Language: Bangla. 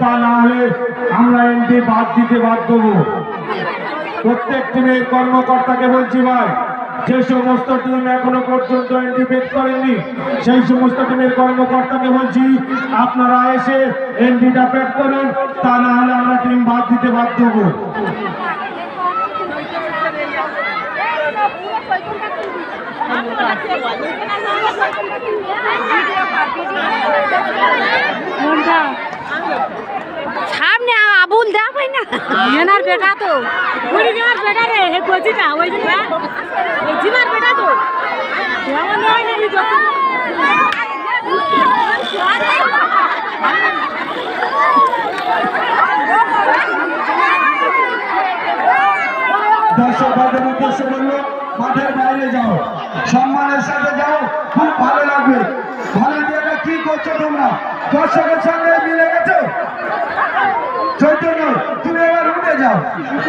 তা না হলে আমরা এমপি বাদ দিতে বাধ্য হব। প্রত্যেক টিমের কর্মকর্তাকে বলছি ভাই, যে সমস্ত টিম এখনও পর্যন্ত এন্ডিপেট করেননি, সেই সমস্ত টিমের কর্মকর্তাকে বলছি, আপনারা এসে এন্ডিটা পেট করুন, তা না হলে আমরা টিম বাদ দিতে বাধ্য হব। না এনার বেটা তো। আমার বেটা রে, হে কোচিটা, ওই যে এই জিমার বেটা তো। এমন নয় না দর্শক ভাইদের উদ্দেশ্য বলল, মাঠের বাইরে যাও। সম্মানের সাথে যাও, খুব ভালো লাগবে। ভলেন্টিয়াররা কি করছ তোমরা? দর্শকের সঙ্গে মিলে গেছো? Yeah.